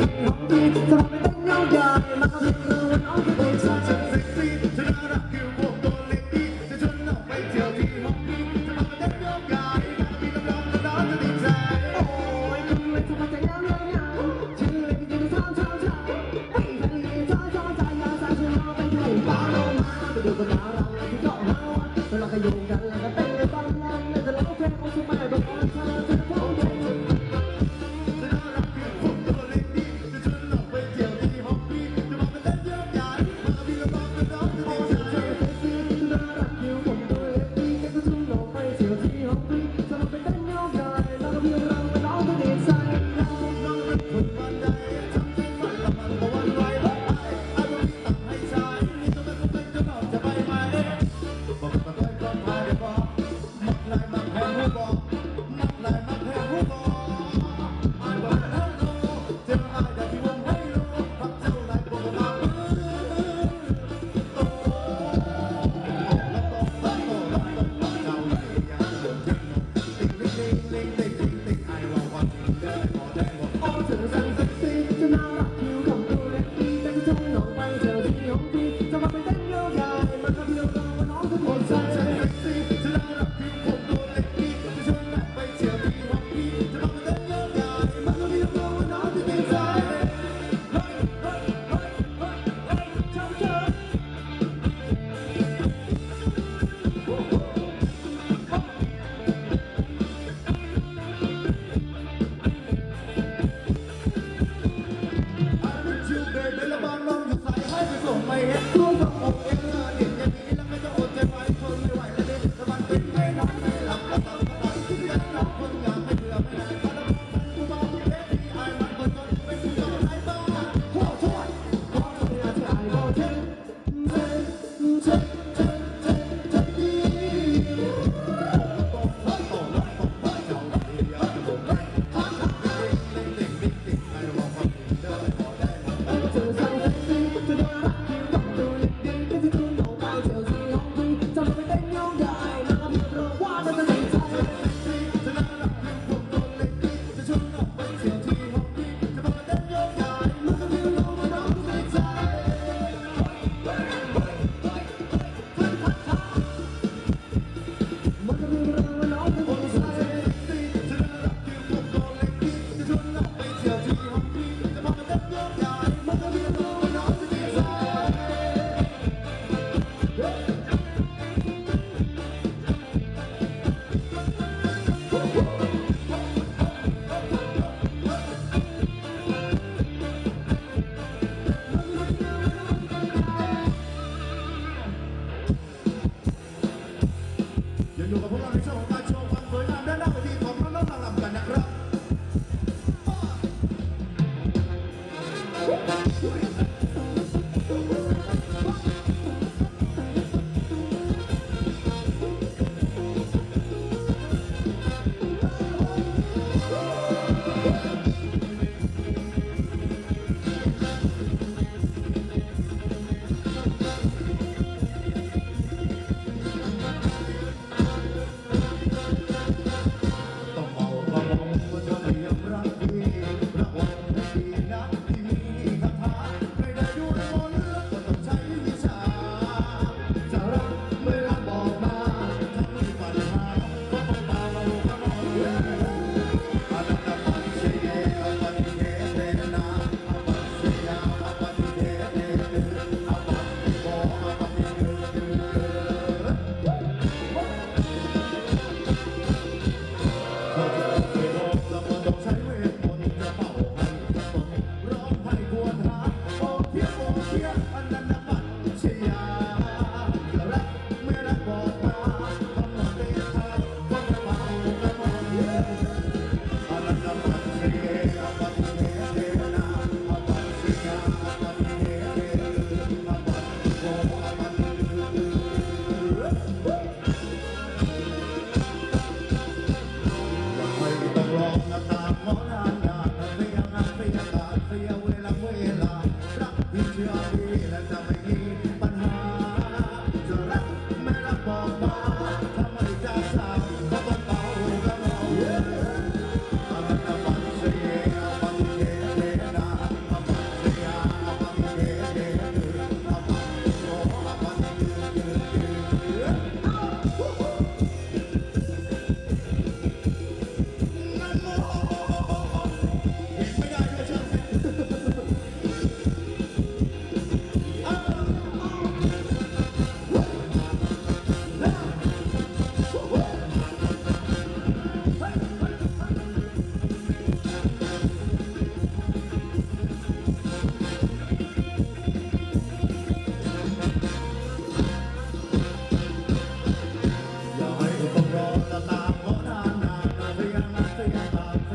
ที่ห้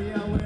Yeah.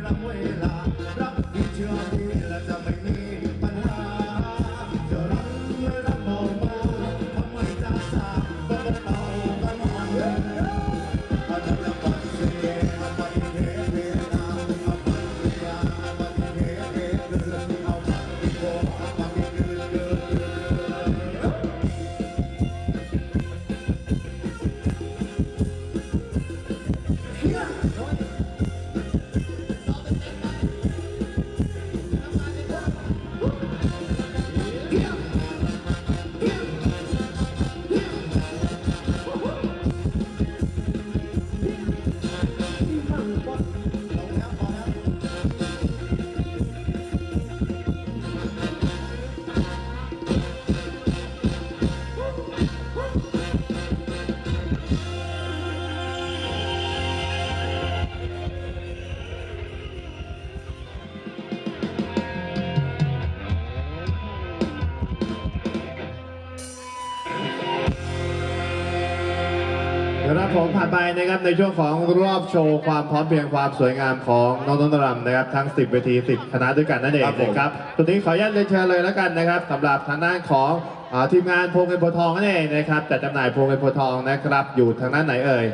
นไปนะครับในช่วงของรอบโชว์ความพร้อมเพรียงความสวยงามของน้องนนทรำนะครับทั้ง 10เวที10คณะด้วยกันนั่นเองครับผมนะครับตัวนี้ขออนุญาตเรียนเชิญเลยแล้วกันนะครับสำหรับทางด้านของอาทีมงานพวงเงินโพธิ์ทองนั่นเองนะครับจัดจำหน่ายพวงเงินโพธิ์ทองนะครับอยู่ทางด้านไหนเอ่ย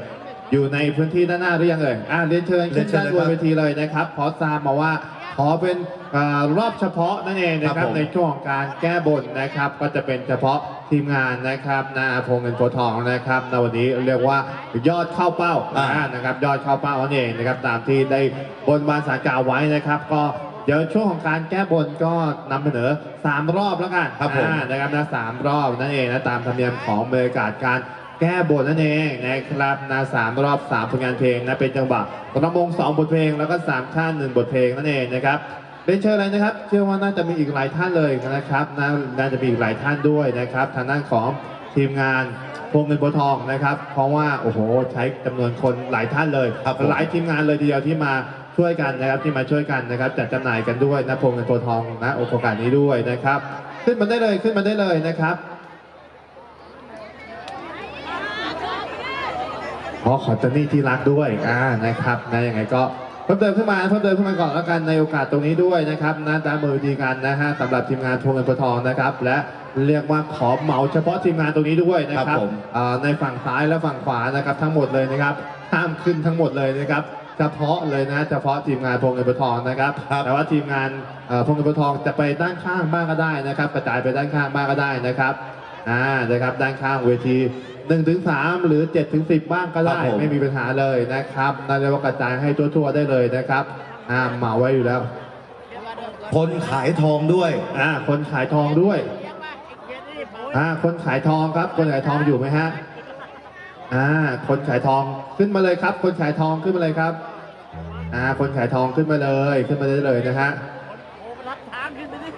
อยู่ในพื้นที่ด้านหน้าหรือยังเอ่ยอ่าเรียนเชิญเรีขึ้ยนนเชิญด้านเลยบครันบเวทีเลยนะครับขอทราบมาว่าขอเป็นอ่ารอบเฉพาะนั่นเองนะคครัรับบผมในช่วงของการแก้บนนะครับก็จะเป็นเฉพาะ ทีมงานนะครับนาพงเงินโพธิ์ทองนะครับในวันนี้เรียกว่ายอดเข้าเป้าอ่า อ่านะครับยอดเข้าเป้านั่นเองนะครับตามที่ได้บนบานสารกล่าวไว้นะครับ ก็เดี๋ยวช่วงของการแก้บนก็นำเสนอ 3 รอบแล้วกันครับผมอ่านะครับนะสามรอบนั่นเองนะตามธรรมเนียมของบรรยากาศการแก้บนนั่นเองนะครับนะสามรอบสามผลงานเพลงนะเป็นจังหวะระมงสองบทเพลงแล้วก็สามชาติหนึ่งบทเพลงนั่นเองนะครับ เรียนเชิญเลยนะครับ เชื่อว่าน่าจะมีอีกหลายท่านเลยนะครับน่าน่าจะมีอีกหลายท่านด้วยนะครับ ทางด้านของทีมงานพวงเงินโพธิ์ทองนะครับ เพราะว่าโอ้โหใช้จำนวนคนหลายท่านเลยครับผม หลายทีมงานเลยทีเดียวที่มาช่วยกันนะครับที่มาช่วยกันนะครับจัดจำหน่ายกันด้วยนะพวงเงินโพธิ์ทองนะโอกาสนี้ด้วยนะครับ ขึ้นมาได้เลยขึ้นมาได้เลยนะครับ ขอขอเจนนี่ที่รักด้วยอ่านะครับนะยังไงก็ เพิ่มเติมขึ้นมาเพิ่มเติมขึ้นมาก่อนแล้วกันในโอกาสตรงนี้ด้วยนะครับนะตามมือดีกันนะฮะสำหรับทีมงานทวงเงินโพธิ์ทองนะครับ และเรียกว่าขอเหมาเฉพาะทีมงานตรงนี้ด้วยนะคครัรับบผม อ่าในฝั่งซ้ายและฝั่งขวานะครับทั้งหมดเลยนะครับห้ามขึ้นทั้งหมดเลยนะครับเฉพาะเลยนะเฉพาะทีมงานพวงเงินโพธิ์ทองนะครับ ครับ แต่ว่าทีมงานเอ่อพวงเงินโพธิ์ทองจะไปด้านข้างบ้างก็ได้นะครับ กระจายไปด้านข้างบ้างก็ได้นะครับอ่านะครับด้านข้างเวที 1ถึง3หรือ7ถึง10บ้างก็ได้ครับผม ไม่มีปัญหาเลยนะครับนั่นเรียกว่ากระจายให้ทั่วๆได้เลยนะครับอ่าเหมาไว้อยู่แล้วคนขายทองด้วย อ่าคนขายทองด้วยอ่าคนขายทองครับ คนขายทองอยู่ไหมฮะอ่าคนขายทองขึ้นมาเลยครับ คนขายทองขึ้นมาเลยครับอ่าคนขายทองขึ้นมาเลยขึ้นมาได้เลยนะฮะ รับทางขึ้นไปดิ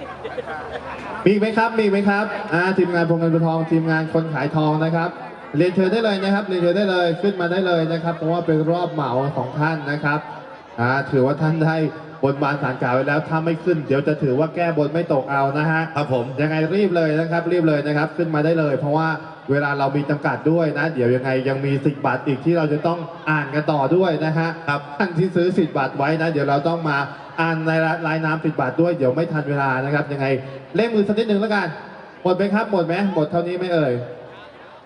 มีอีกไหมครับ มีอีกไหมครับ อ่า ทีมงานพงเงินพงทอง ทีมงานคนขายทองนะครับ เรียนเชิญได้เลยนะครับเรียนเชิญได้เลยขึ้นมาได้เลยนะครับ เพราะว่าเป็นรอบเหมาของท่านนะครับอ่าถือว่าท่านได้บนบานสารกล่าวไว้แล้วถ้าไม่ขึ้น เดี๋ยวจะถือว่าแก้บนไม่ตกเอานะฮะครับผมยังไงรีบเลยนะครับ รีบเลยนะครับ ขึ้นมาได้เลย เพราะว่าเวลาเรามีจำกัดด้วยนะ เดี๋ยวยังไงยังมีสิทธิ์บัตรอีกที่เราจะต้องอ่านกันต่อด้วยนะฮะครับท่านที่ซื้อสิทธิ์บัตรไว้นะ เดี๋ยวเราต้องมาอ่านในรายนามสิทธิ์บัตรด้วยเดี๋ยวไม่ทันเวลานะครับยังไงเล่มือสักนิดหนึ่งแล้วกันหมดไหมครับหมดไหมหมดเท่านี้ไหม่เอ่ย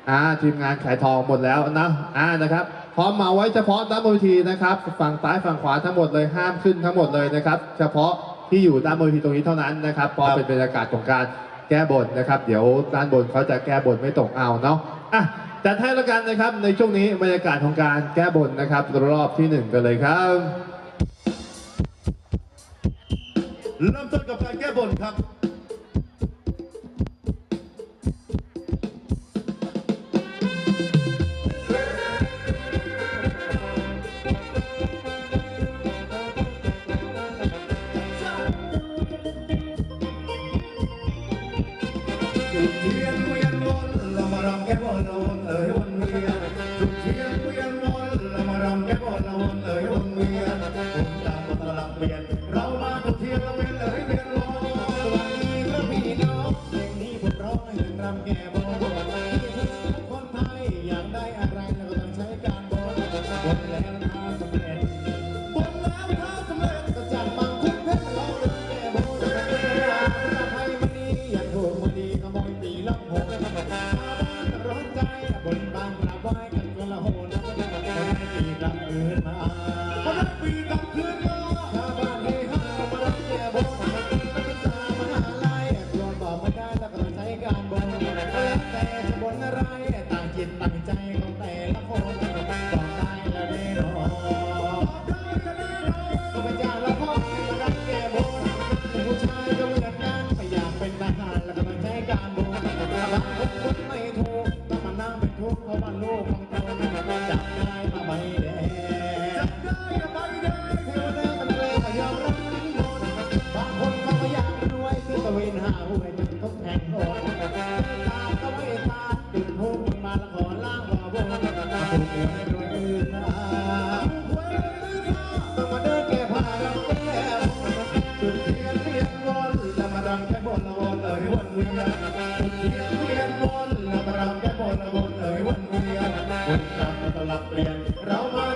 อ่าทีมงานขายทองหมดแล้วนะอ่านะครับ พร้อมมาไว้เฉพาะด้านบนเวทีนะครับ ฝั่งซ้ายฝั่งขวาทั้งหมดเลยห้ามขึ้นทั้งหมดเลยนะครับ เฉพาะที่อยู่ด้านบนเวทีตรงนี้เท่านั้นนะครับเพราะครับเป็นบรรยากาศของการแก้บนนะครับ เดี๋ยวด้านบนเขาจะแก้บนไม่ตกเอาเนาะอะจัดให้แล้วกันนะครับในช่วงนี้บรรยากาศของการแก้บนนะครับรอบที่หนึ่งกันเลยครับเริ่มต้นกับการแก้บนครับ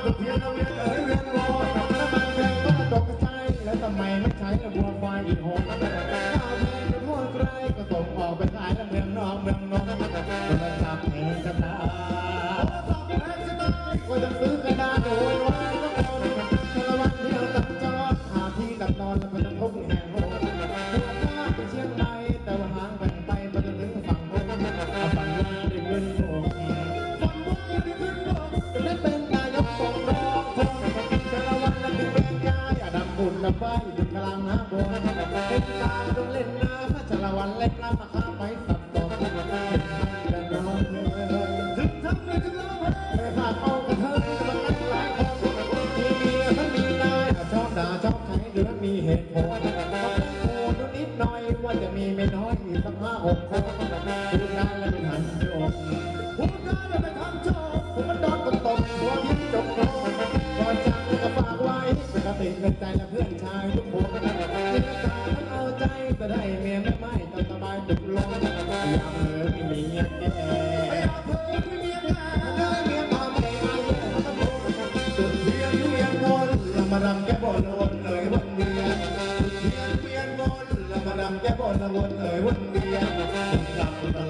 ทุกทีเมืองนอกเมือง me more.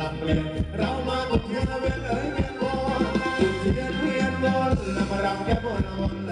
ลังเลยเรามาตุกเทียนเวรเอ้ยเทียนวอนเทียนเทียนวอนแล้วมารัำแก้บนวอน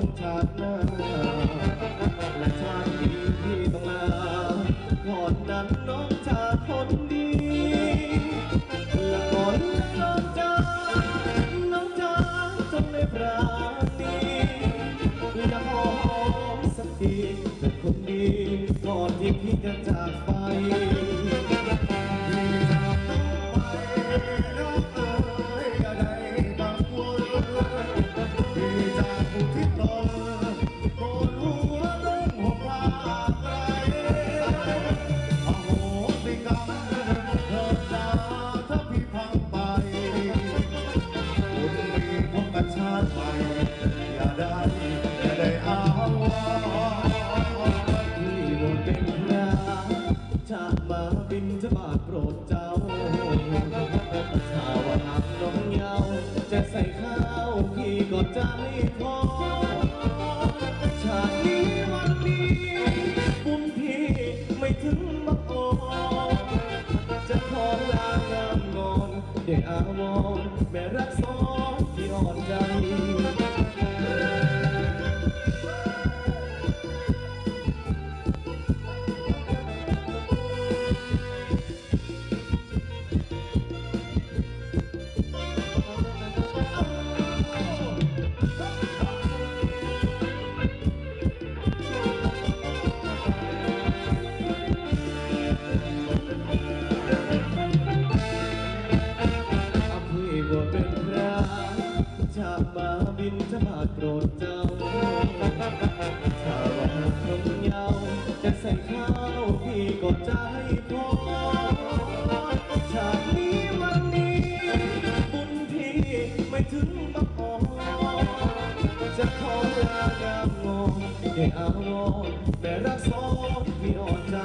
น้องชาติหน้า และชาตินี้ที่ต้องลาก่อนนั้นน้องชาติคนดีและก่อนนั้นน้องจาน้องจาจงได้ปราณีอย่าหอมสักทีเธอคนดีก่อนที่พี่จะจาก จะไม่ขอชาตินี้วันนี้บุญพี่ไม่ถึงบักโอจะขอลางามงอนได้อาวรณ์แม่รักสองางามงงแค่อารมณ์แต่รักสองมีอ่อนใจ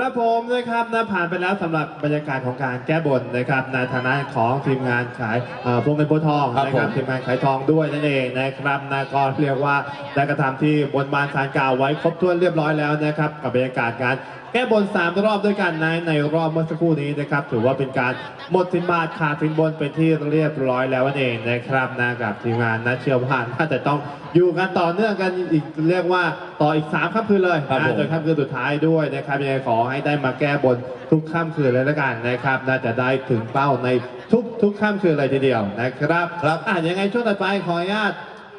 ครับผมนะครับนะผ่านไปแล้วสำหรับบรรยากาศของการแก้บนนะครับในฐานะของทีมงานขายเอ่อพวงเงินโพธิ์ทองครับนะครับผมทีมงานขายทองด้วยนั่นเองนะครับนะก็เรียกว่าได้กระทำที่บนบานสารกล่าวไว้ครบถ้วนเรียบร้อยแล้วนะครับกับบรรยากาศการแก้บนสามรอบด้วยกันในในรอบเมื่อสักครู่นี้นะครับ ถือว่าเป็นการหมดสินบาทขาดสินบนเป็นที่เรียบร้อยแล้วนั่นเองนะครับนะกับทีมงานนะเชื่อว่าน่าจะต้องอยู่กันต่อเนื่องกันอีกเรียกว่าต่ออีก3ค่ำคืนเลยครับนะผมโดยค่ำคืนสุดท้ายด้วยนะครับยังไงขอให้ได้มาแก้บนทุกค่ำคืนเลยละกันนะครับน่าจะได้ถึงเป้าในทุกทุกค่ำคืนเลยทีเดียวนะครับครับอะยังไงช่วงต่อไปขออนุญาต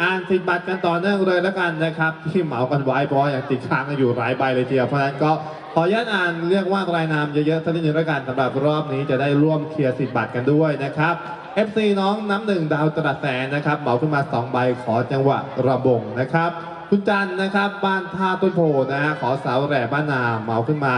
อ่านสิทธิ์บัตรกันต่อเนื่องเลยละกันนะครับที่เหมากันไว้เพราะว่ายังติดค้างกันอยู่หลายใบเลยทีเดียวเพราะฉะนั้นก็ ขออนุญาตอ่านเรียกว่ารายนามเยอะๆท่านิดนึงละกันสำหรับรอบนี้จะได้ร่วมเคลียร์สิทธิ์บัตรกันด้วยนะครับ FC น้องน้ำหนึ่งดาวตระแสนนะครับเหมาขึ้นมาสองใบขอจังหวะระบงนะครับ คุณจันนะครับบ้านท่าต้นโพนะฮะขอสาวแหล่บ้านนาเหมาขึ้นมา